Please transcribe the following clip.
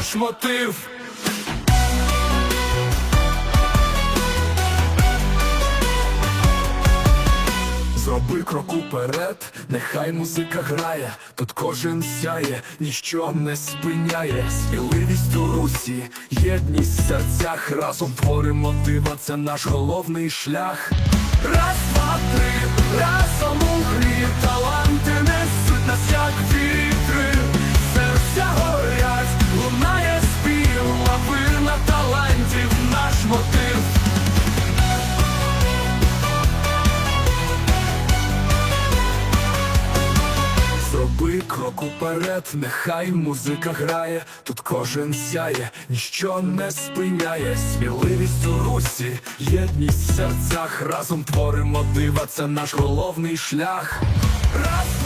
наш мотив. Зроби крок уперед, нехай музика грає, тут кожен сяє, ніщо не спиняє. Сміливість у русі, єдність в серцях, разом творимо дива, це наш головний шлях. Раз, крок уперед, нехай музика грає, тут кожен сяє, ніщо не спиняє, сміливість у русі, єдність в серцях, разом творимо дива, це наш головний шлях. Раз,